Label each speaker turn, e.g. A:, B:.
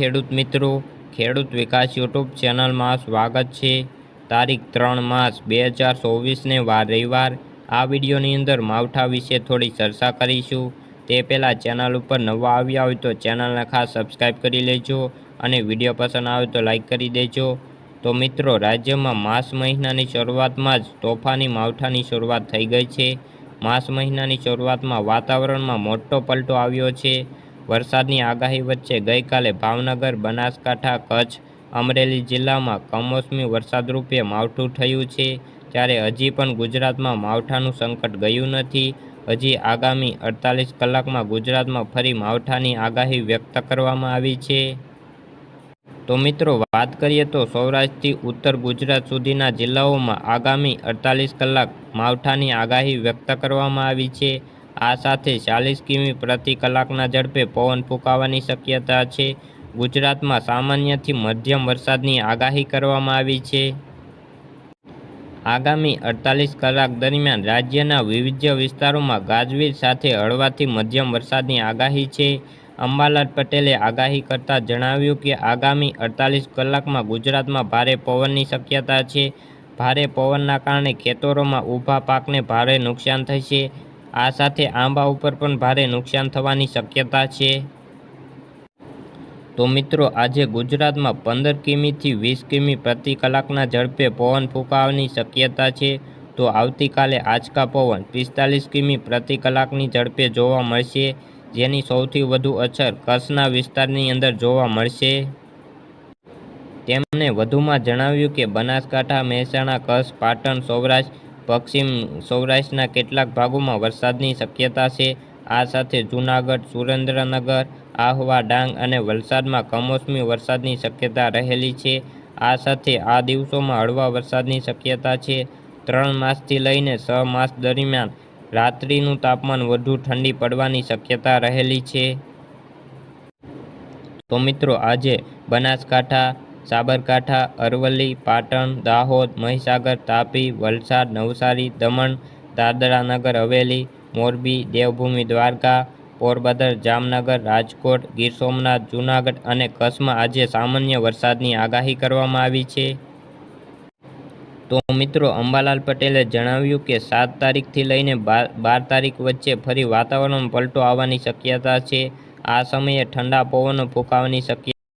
A: ખેડૂત મિત્રો, ખેડૂત વિકાસ યુટ્યુબ ચેનલમાં સ્વાગત છે. તારીખ ત્રણ માર્ચ બે હજાર ચોવીસને વાર રવિવાર. આ વિડીયોની અંદર માવઠા વિશે થોડી ચર્ચા કરીશું. તે પહેલાં ચેનલ ઉપર નવા આવ્યા હોય તો ચેનલને ખાસ સબસ્ક્રાઈબ કરી લેજો અને વીડિયો પસંદ આવે તો લાઇક કરી દેજો. તો મિત્રો, રાજ્યમાં માસ મહિનાની શરૂઆતમાં જ તોફાની માવઠાની શરૂઆત થઈ ગઈ છે. માસ મહિનાની શરૂઆતમાં વાતાવરણમાં મોટો પલટો આવ્યો છે. વરસાદની આગાહી વચ્ચે ગઈકાલે ભાવનગર, બનાસકાંઠા, કચ્છ, અમરેલી જિલ્લામાં કમોસમી વરસાદરૂપે માવઠું થયું છે. ત્યારે હજી પણ ગુજરાતમાં માવઠાનું સંકટ ગયું નથી. હજી આગામી અડતાલીસ કલાકમાં ગુજરાતમાં ફરી માવઠાની આગાહી વ્યક્ત કરવામાં આવી છે. તો મિત્રો, વાત કરીએ તો સૌરાષ્ટ્રથી ઉત્તર ગુજરાત સુધીના જિલ્લાઓમાં આગામી અડતાલીસ કલાક માવઠાની આગાહી વ્યક્ત કરવામાં આવી છે. આ સાથે ચાલીસ કિમી પ્રતિ કલાકના ઝડપે પવન ફૂંકાવાની શક્યતા છે. ગુજરાતમાં સામાન્યથી મધ્યમ વરસાદની આગાહી કરવામાં આવી છે. આગામી અડતાલીસ કલાક દરમિયાન રાજ્યના વિવિધ વિસ્તારોમાં ગાજવીજ સાથે હળવાથી મધ્યમ વરસાદની આગાહી છે. અંબાલાલ પટેલે આગાહી કરતાં જણાવ્યું કે આગામી અડતાલીસ કલાકમાં ગુજરાતમાં ભારે પવનની શક્યતા છે. ભારે પવનના કારણે ખેતરોમાં ઊભા પાકને ભારે નુકસાન થશે. આ સાથે આંબા ઉપર પણ ભારે નુકસાન થવાની શક્યતા છે. તો મિત્રો, આજે ગુજરાતમાં પંદર કિમીથી વીસ કિમી પ્રતિ કલાકના ઝડપે પવન ફૂંકાવાની શક્યતા છે. તો આવતીકાલે આંચકા પવન પિસ્તાલીસ કિમી પ્રતિ કલાકની ઝડપે જોવા મળશે, જેની સૌથી વધુ અસર કચ્છના વિસ્તારની અંદર જોવા મળશે. તેમણે વધુમાં જણાવ્યું કે બનાસકાંઠા, મહેસાણા, કચ્છ, પાટણ, સૌરાષ્ટ્ર પશ્ચિમ સૌરાષ્ટ્રના કેટલાક ભાગોમાં વરસાદની શક્યતા છે. આ સાથે જૂનાગઢ, સુરેન્દ્રનગર, આહવા ડાંગ અને વલસાડમાં કમોસમી વરસાદની શક્યતા રહેલી છે. આ સાથે આ દિવસોમાં હળવા વરસાદની શક્યતા છે. ત્રણ માસથી લઈને છ માસ દરમિયાન રાત્રિનું તાપમાન વધુ ઠંડી પડવાની શક્યતા રહેલી છે. તો મિત્રો, આજે બનાસકાંઠા સાબરકાંઠા, અરવલ્લી, પાટણ, દાહોદ, મહીસાગર, તાપી, વલસાડ, નવસારી, દમણ, દાદરા નગર, હવેલી, મોરબી, દેવભૂમિ, દ્વારકા, પોરબંદર, જામનગર, રાજકોટ, ગીર સોમનાથ, જૂનાગઢ અને કચ્છમાં આજે સામાન્ય વરસાદની આગાહી કરવામાં આવી છે. તો મિત્રો, અંબાલાલ પટેલે જણાવ્યું કે સાત તારીખથી લઈને બાર તારીખ વચ્ચે ફરી વાતાવરણમાં પલટો આવવાની શક્યતા છે. આ સમયે ઠંડા પવનો ફૂંકાવાની શક્યતા